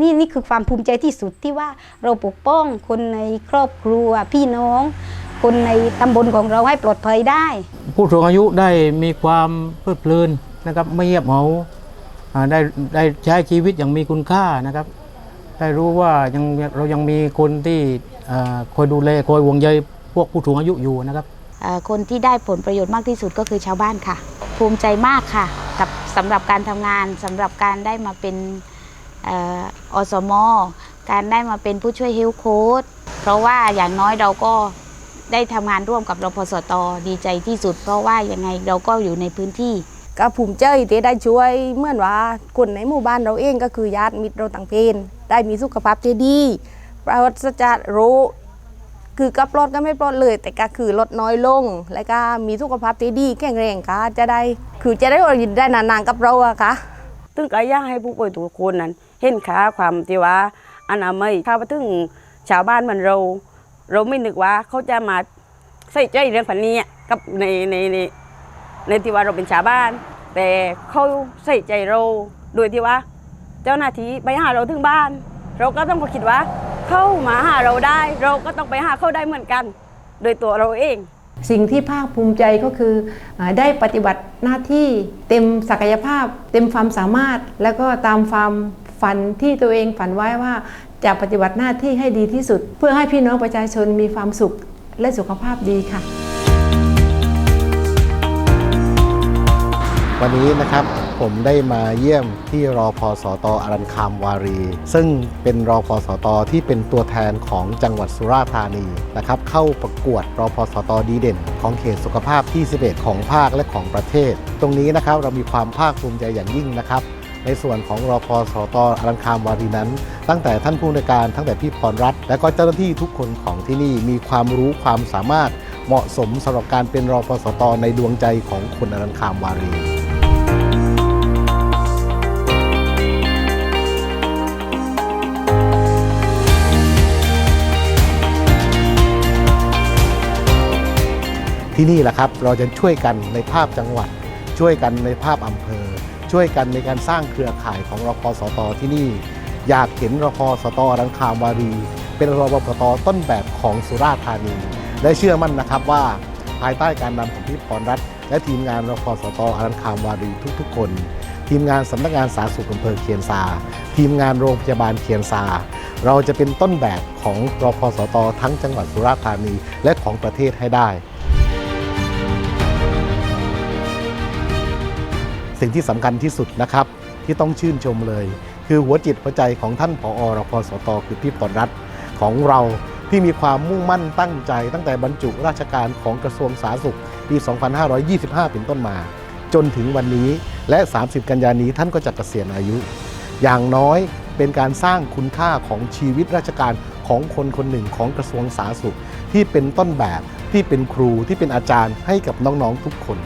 นี่นี่คือความภูมิใจที่สุดที่ว่าเราปกป้องคนในครอบครัวพี่น้อง คนในตำบลของเราให้ปลอดภัยได้ ผู้สูงอายุได้มีความเพลิดเพลินนะครับไม่เงียบเหงาอ่าได้ได้ใช้ชีวิตอย่างมีคุณค่านะครับ ได้รู้ว่ายังเรายังมีคนที่อ่าคอยดูแลคอยห่วงใยพวกผู้สูงอายุอยู่นะครับเอ่อคนที่ได้ผลประโยชน์มากที่สุดก็คือชาวบ้านค่ะ ภูมิใจมากค่ะ กับสำหรับการทำงานสำหรับการได้มาเป็นเอ่ออสมการได้มาเป็นผู้ช่วยเฮลโค้ดเพราะว่าอย่างน้อยเราก็ได้ทำงานร่วมกับรพสตดีใจที่สุด เพราะว่ายังไงเราก็อยู่ในพื้นที่ ก็ภูมิใจที่ได้ช่วยเหมื่อนว่าคนในหมู่บ้านเราเองก็คือญาติมิตรเราต่างเพศได้มีสุขภาพที่ดีปราศจากโรคคือก็ปลอดก็ไม่ปลอดเลย แต่ก็คือลดน้อยลง และก็มีสุขภาพที่ดีแข็งแรงค่ะจะได้ คือจะได้อยู่ได้นานๆกับเราอะค่ะ ตึงก็อยากให้ผู้ป่วยทุกคนนั้น เห็นค่าความที่ว่าอนามัยถ้าว่าถึงชาวบ้านมือนเรา เราไม่นึกว่าเขาจะมาใส่ใจเรื่องพันนี้กับในในในในที่ว่าเราเป็นชาวบ้าน แต่เขาใส่ใจเราโดยที่ว่า เจ้าหน้าที่ไปหาเราถึงบ้าน เราก็ต้องคิดว่า เข้ามาหาเราได้ เราก็ต้องไปหาเขาได้เหมือนกัน โดยตัวเราเอง สิ่งที่ภาคภูมิใจก็คือได้ปฏิบัติหน้าที่เต็มศักยภาพ เต็มความสามารถ แล้วก็ตามความฝันที่ตัวเองฝันไว้ว่าจะปฏิบัติหน้าที่ให้ดีที่สุด เพื่อให้พี่น้องประชาชนมีความสุขและสุขภาพดีค่ะ วันนี้นะครับ ผมได้มาเยี่ยมที่รอพอสตอรันคามวารี ซึ่งเป็นรอพอสตที่เป็นตัวแทนของจังหวัดสุราษฎร์ธานีนะครับเข้าประกวดรอพอสตดีเด่น ของเขตสุขภาพที่ 11 ของภาคและของประเทศ ตรงนี้นะครับเรามีความภาคภูมิใจอย่างยิ่งนะครับในส่วนของรอพอสตอรันคามวารีนั้น ตั้งแต่ท่านผู้ในการตั้งแต่พี่พรรัตน์และก็เจ้าหน้าที่ทุกคนของที่นี่มีความรู้ความสามารถเหมาะสมสำหรับการเป็นรอพอสตในดวงใจของคนอรันคามวารี ที่นี่แหละครับเราจะช่วยกันในภาพจังหวัด ช่วยกันในภาพอำเภอ ช่วยกันในการสร้างเครือข่ายของรพสตที่นี่ อยากเห็นรพสตรังคามวารี เป็นรพสตต้นแบบของสุราษฎร์ธานี และเชื่อมั่นนะครับว่า ภายใต้การนำของพี่พรรัตน์และทีมงานรพสตรังคามวารีทุก ๆ คน ทีมงานสำนักงานสาธารณสุขอำเภอเคียนซา ทีมงานโรงพยาบาลเคียนซาเราจะเป็นต้นแบบของรพสตทั้งจังหวัดสุราษฎร์ธานีและของประเทศให้ได้ สิ่งที่สำคัญที่สุดนะครับ ที่ต้องชื่นชมเลย คือหัวจิตหัวใจของท่านผอรพสตคือพี่ปอนรัฐของเราที่มีความมุ่งมั่นตั้งใจ ตั้งแต่บรรจุราชการของกระทรวงสาธารณสุขปี 2525 เป็นต้นมา จนถึงวันนี้และ 30 กันยานี้ท่านก็จะเกษียณอายุ อย่างน้อยเป็นการสร้างคุณค่าของชีวิตราชการของคนคนหนึ่งของกระทรวงสาธารณสุข ที่เป็นต้นแบบที่เป็นครูที่เป็นอาจารย์ให้กับน้องๆทุกคน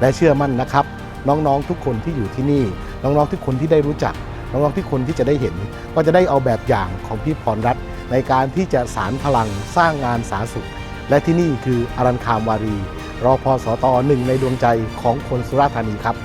และเชื่อมั่นนะครับ น้องๆ ทุกคนที่อยู่ที่นี่ น้องๆ ทุกคนที่ได้รู้จัก น้องๆ ทุกคนที่จะได้เห็น ก็จะได้เอาแบบอย่างของพี่พรรัตน์ในการที่จะสารพลังสร้างงานสาธารณสุข และที่นี่คืออารันคามวารีรอพอสตหนึ่งในดวงใจของคนสุราษฎร์ธานีครับ